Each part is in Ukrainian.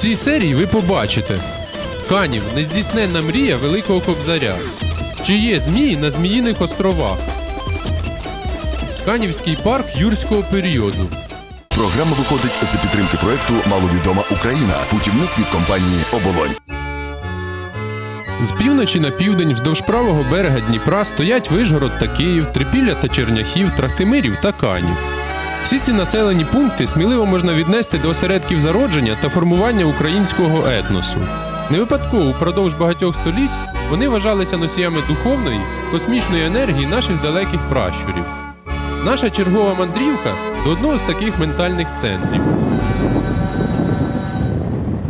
Цій серії ви побачите Канів нездійсненна мрія Великого Кобзаря. Чи є змії на Зміїних островах? Канівський парк юрського періоду. Програма виходить за підтримки проекту Маловідома Україна. Путівник від компанії Оболонь. З півночі на південь вздовж правого берега Дніпра стоять Вишгород та Київ, Трипілля та Черняхів, Трахтимирів та Канів. Всі ці населені пункти сміливо можна віднести до осередків зародження та формування українського етносу. Не випадково упродовж багатьох століть вони вважалися носіями духовної, космічної енергії наших далеких пращурів. Наша чергова мандрівка до одного з таких ментальних центрів.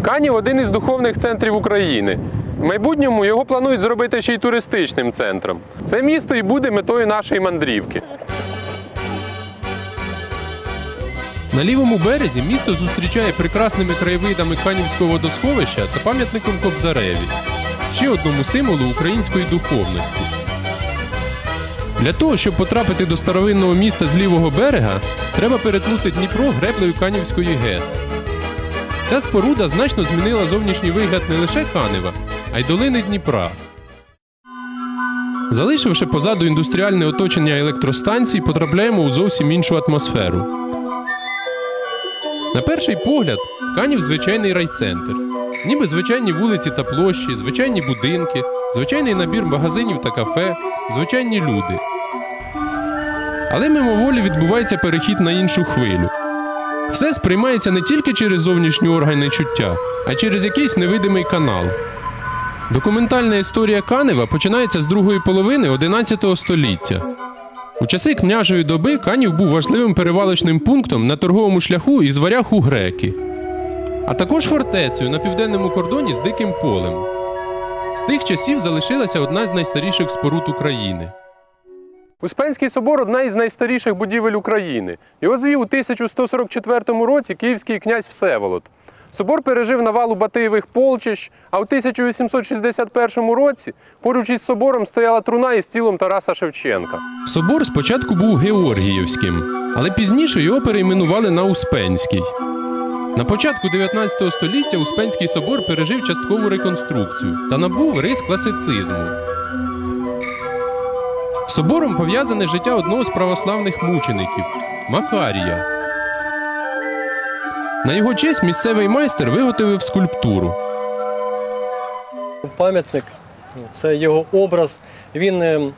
Канів один із духовних центрів України. В майбутньому його планують зробити ще й туристичним центром. Це місто і буде метою нашої мандрівки. На лівому березі місто зустрічає прекрасними краєвидами Канівського водосховища та пам'ятником Кобзареві, ще одному символу української духовності. Для того, щоб потрапити до старовинного міста з лівого берега, треба перетнути Дніпро греблею Канівської ГЕС. Ця споруда значно змінила зовнішній вигляд не лише Канева, а й долини Дніпра. Залишивши позаду індустріальне оточення електростанцій, потрапляємо у зовсім іншу атмосферу. На перший погляд, Канів звичайний райцентр. Ніби звичайні вулиці та площі, звичайні будинки, звичайний набір магазинів та кафе, звичайні люди. Але мимоволі відбувається перехід на іншу хвилю. Все сприймається не тільки через зовнішні органи чуття, а через якийсь невидимий канал. Документальна історія Канева починається з другої половини 11 століття. У часи княжої доби Канів був важливим перевалочним пунктом на торговому шляху із варяг у греки, а також фортецею на південному кордоні з Диким полем. З тих часів залишилася одна з найстаріших споруд України. Успенський собор одна із найстаріших будівель України. Його звів у 1144 році київський князь Всеволод. Собор пережив навалу Батиєвих полчищ, а у 1861 році поруч із собором стояла труна із тілом Тараса Шевченка. Собор спочатку був Георгіївським, але пізніше його перейменували на Успенський. На початку 19 століття Успенський собор пережив часткову реконструкцію та набув рис класицизму. Собором пов'язане життя одного з православних мучеників Макарія. На його честь місцевий майстер виготовив скульптуру. Пам'ятник це його образ. Він е,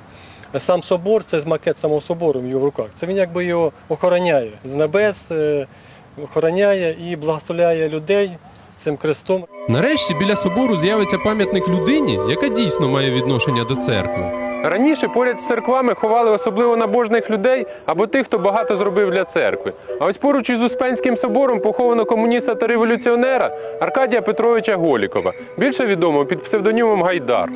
сам собор, це макет самого собору в його в руках. Це він якби його охороняє з небес, е, охороняє і благословляє людей цим крестом. Нарешті біля собору з'явиться пам'ятник людині, яка дійсно має відношення до церкви. Раніше поряд з церквами ховали особливо набожних людей або тих, хто багато зробив для церкви. А ось поруч із Успенським собором поховано комуніста та революціонера Аркадія Петровича Голікова, більше відомого під псевдонімом Гайдар.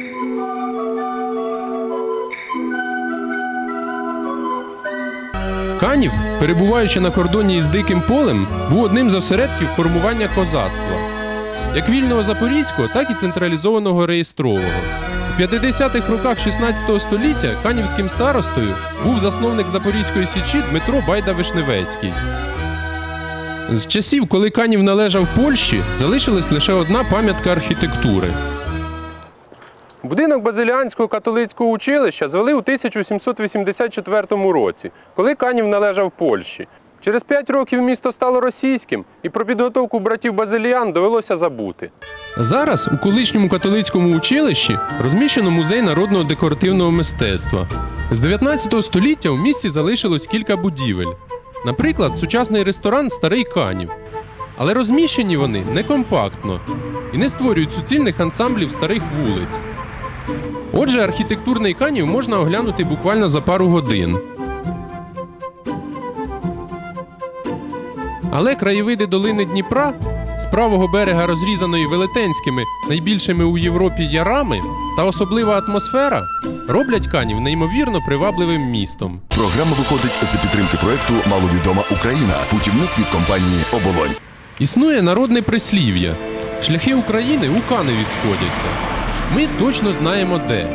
Канів, перебуваючи на кордоні із Диким полем, був одним з осередків формування козацтва як вільного запорізького, так і централізованого реєстрового. У 50-х роках 16 століття канівським старостою був засновник Запорізької січі Дмитро Байда Вишневецький. З часів, коли Канів належав Польщі, залишилась лише одна пам'ятка архітектури. Будинок Базиліанського католицького училища звели у 1784 році, коли Канів належав Польщі. Через п'ять років місто стало російським, і про підготовку братів Базиліан довелося забути. Зараз у колишньому католицькому училищі розміщено музей народного декоративного мистецтва. З 19 століття в місті залишилось кілька будівель. Наприклад, сучасний ресторан Старий Канів. Але розміщені вони не компактно і не створюють суцільних ансамблів старих вулиць. Отже, архітектурний канів можна оглянути буквально за пару годин. Але краєвиди долини Дніпра, з правого берега розрізаної велетенськими, найбільшими у Європі ярами, та особлива атмосфера роблять канів неймовірно привабливим містом. Програма виходить за підтримки проекту Маловідома Україна. Путівник від компанії Оболонь. Існує народне прислів'я: шляхи України у Каневі сходяться. Ми точно знаємо де.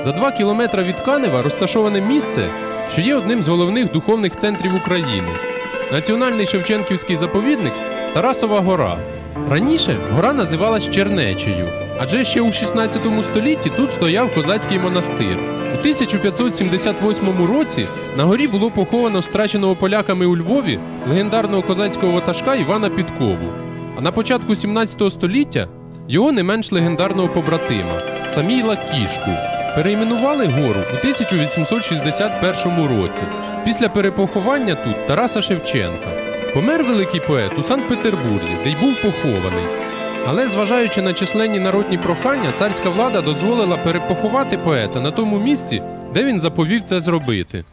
За два кілометри від Канева розташоване місце, що є одним з головних духовних центрів України. Національний Шевченківський заповідник Тарасова гора. Раніше гора називалась Чернечею, адже ще у 16 столітті тут стояв козацький монастир. У 1578 році на горі було поховано страченого поляками у Львові легендарного козацького ватажка Івана Підкову. А на початку 17 століття його не менш легендарного побратима Саміла Кішку перейменували гору у 1861 році після перепоховання тут Тараса Шевченка. Помер великий поет у Санкт-Петербурзі, де й був похований. Але зважаючи на численні народні прохання, царська влада дозволила перепоховати поета на тому місці, де він заповів це зробити.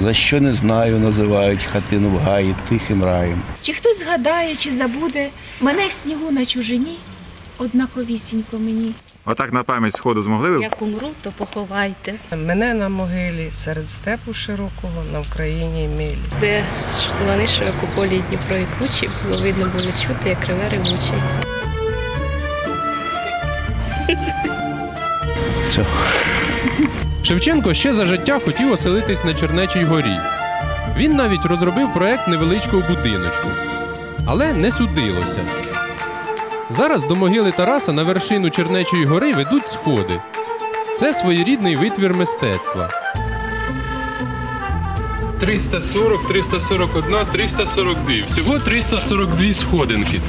За що не знаю, називають хатину в гаї тихим раєм. Чи хтось згадає, чи забуде мене в снігу на чужині, однаковісінько мені. Отак на пам'ять сходу змогли ви? Як умру, то поховайте. Мене на могилі серед степу широкого на Україні милі. Де вони широкополі Дніпро і кручі, було видно було чути, як реве ревучий. Шевченко ще за життя хотів оселитись на Чернечій горі. Він навіть розробив проект невеличкого будиночку. Але не судилося. Зараз до могили Тараса на вершину Чернечої гори ведуть сходи. Це своєрідний витвір мистецтва. 340, 341, 342. Всього 342 сходинки.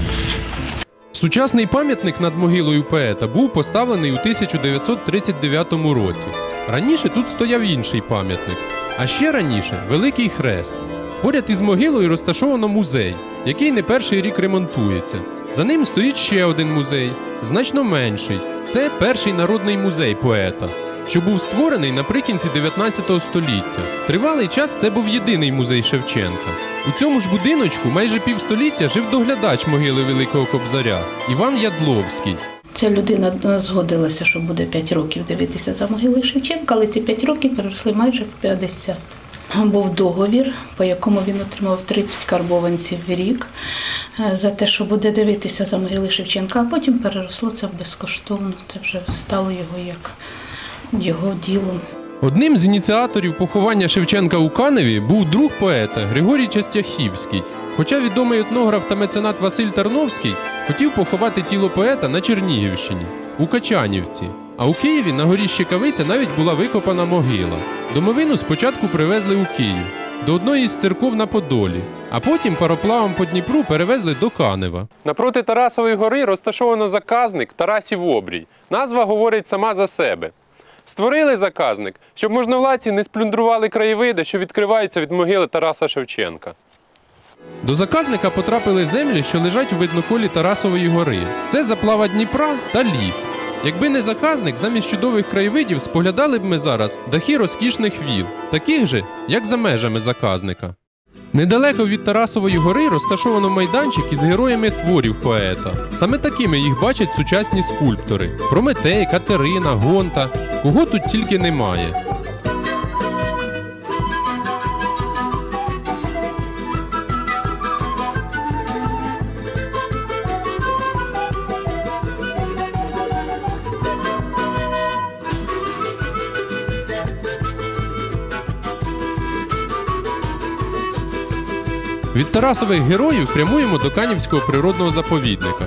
Сучасний пам'ятник над могилою поета був поставлений у 1939 році. Раніше тут стояв інший пам'ятник, а ще раніше Великий Хрест. Поряд із могилою розташовано музей, який не перший рік ремонтується. За ним стоїть ще один музей, значно менший. Це перший народний музей поета, що був створений наприкінці 19 століття. Тривалий час це був єдиний музей Шевченка. У цьому ж будиночку майже півстоліття жив доглядач могили Великого Кобзаря Іван Ядловський. Ця людина згодилася, що буде 5 років дивитися за могилою Шевченка, але ці 5 років переросли майже в 50. Був договір, по якому він отримав 30 карбованців в рік е, за те, що буде дивитися за могилою Шевченка, а потім переросло це безкоштовно. Це вже стало його як його ділом. Одним з ініціаторів поховання Шевченка у Каневі був друг поета Григорій Частяхівський. Хоча відомий етнограф та меценат Василь Тарновський хотів поховати тіло поета на Чернігівщині, у Качанівці. А у Києві на горі Щекавиця навіть була викопана могила. Домовину спочатку привезли у Київ до одної з церков на Подолі, а потім пароплавом по Дніпру перевезли до Канева. Напроти Тарасової гори розташовано заказник Тарасів Обрій. Назва говорить сама за себе. Створили заказник, щоб можновладці не сплюндрували краєвиди, що відкриваються від могили Тараса Шевченка. До заказника потрапили землі, що лежать у видноколі Тарасової гори. Це заплава Дніпра та ліс. Якби не заказник, замість чудових краєвидів споглядали б ми зараз дахи розкішних віл, таких же, як за межами заказника. Недалеко від Тарасової гори розташовано майданчик із героями творів поета. Саме такими їх бачать сучасні скульптори: Прометей, Катерина, Гонта. Кого тут тільки немає. Від Тарасових героїв прямуємо до Канівського природного заповідника.